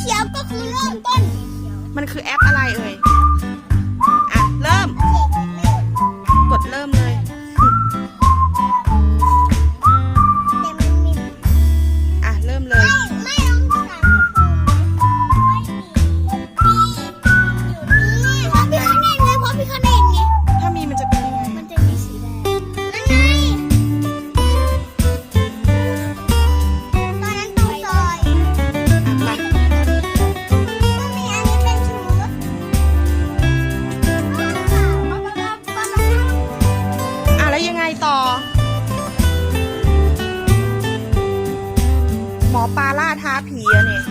เขียวก็คือเริ่มต้น มันคือแอปอะไรเอ่ย อะ เริ่ม ปลาล่าท้าผีอะเนี่ย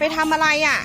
ไปทำอะไรอะ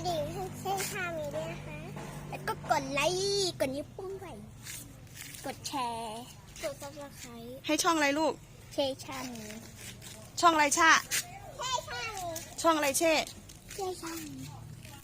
ระดิ่งให้เนข้ามีด้วยนะคะ แล้วก็กดไลค์กดนิ้วปุ้งไปกดแชร์ กดซับสไครต์ให้ช่องอะไรลูก เชชามีช่องอะไรชาเชชามีช่องอะไรเช่ เชชามี